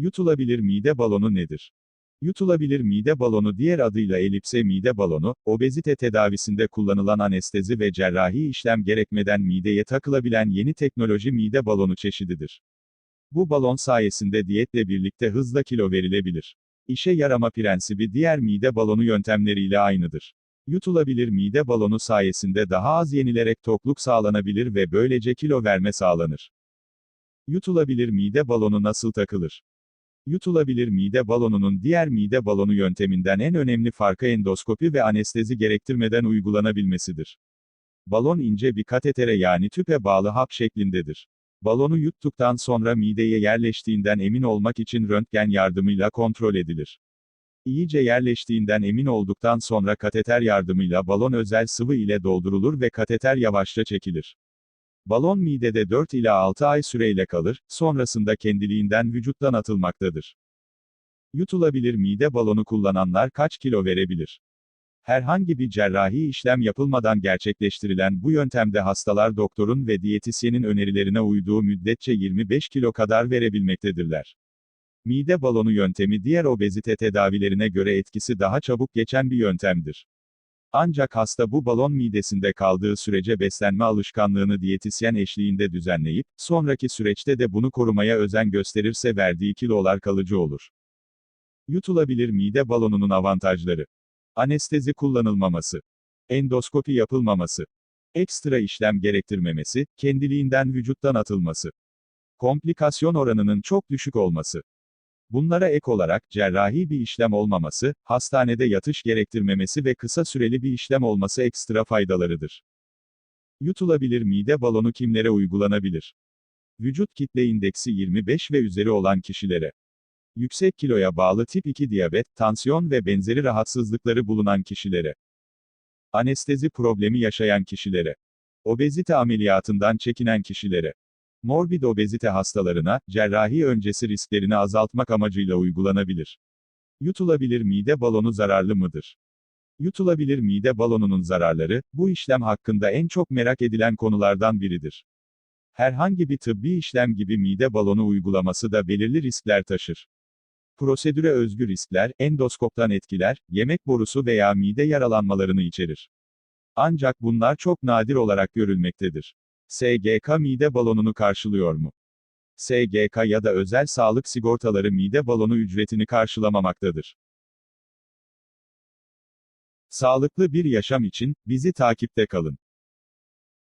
Yutulabilir mide balonu nedir? Yutulabilir mide balonu diğer adıyla elipse mide balonu, obezite tedavisinde kullanılan anestezi ve cerrahi işlem gerekmeden mideye takılabilen yeni teknoloji mide balonu çeşididir. Bu balon sayesinde diyetle birlikte hızla kilo verilebilir. İşe yarama prensibi diğer mide balonu yöntemleriyle aynıdır. Yutulabilir mide balonu sayesinde daha az yenilerek tokluk sağlanabilir ve böylece kilo verme sağlanır. Yutulabilir mide balonu nasıl takılır? Yutulabilir mide balonunun diğer mide balonu yönteminden en önemli farkı endoskopi ve anestezi gerektirmeden uygulanabilmesidir. Balon ince bir katetere yani tüpe bağlı hap şeklindedir. Balonu yuttuktan sonra mideye yerleştiğinden emin olmak için röntgen yardımıyla kontrol edilir. İyice yerleştiğinden emin olduktan sonra kateter yardımıyla balon özel sıvı ile doldurulur ve kateter yavaşça çekilir. Balon midede 4 ila 6 ay süreyle kalır, sonrasında kendiliğinden vücuttan atılmaktadır. Yutulabilir mide balonu kullananlar kaç kilo verebilir? Herhangi bir cerrahi işlem yapılmadan gerçekleştirilen bu yöntemde hastalar doktorun ve diyetisyenin önerilerine uyduğu müddetçe 25 kilo kadar verebilmektedirler. Mide balonu yöntemi diğer obezite tedavilerine göre etkisi daha çabuk geçen bir yöntemdir. Ancak hasta bu balon midesinde kaldığı sürece beslenme alışkanlığını diyetisyen eşliğinde düzenleyip, sonraki süreçte de bunu korumaya özen gösterirse verdiği kilolar kalıcı olur. Yutulabilir mide balonunun avantajları. Anestezi kullanılmaması. Endoskopi yapılmaması. Ekstra işlem gerektirmemesi, kendiliğinden vücuttan atılması. Komplikasyon oranının çok düşük olması. Bunlara ek olarak, cerrahi bir işlem olmaması, hastanede yatış gerektirmemesi ve kısa süreli bir işlem olması ekstra faydalarıdır. Yutulabilir mide balonu kimlere uygulanabilir? Vücut kitle indeksi 25 ve üzeri olan kişilere. Yüksek kiloya bağlı tip 2 diyabet, tansiyon ve benzeri rahatsızlıkları bulunan kişilere. Anestezi problemi yaşayan kişilere. Obezite ameliyatından çekinen kişilere. Morbid obezite hastalarına, cerrahi öncesi risklerini azaltmak amacıyla uygulanabilir. Yutulabilir mide balonu zararlı mıdır? Yutulabilir mide balonunun zararları, bu işlem hakkında en çok merak edilen konulardan biridir. Herhangi bir tıbbi işlem gibi mide balonu uygulaması da belirli riskler taşır. Prosedüre özgü riskler, endoskoptan etkiler, yemek borusu veya mide yaralanmalarını içerir. Ancak bunlar çok nadir olarak görülmektedir. SGK mide balonunu karşılıyor mu? SGK ya da özel sağlık sigortaları mide balonu ücretini karşılamamaktadır. Sağlıklı bir yaşam için bizi takipte kalın.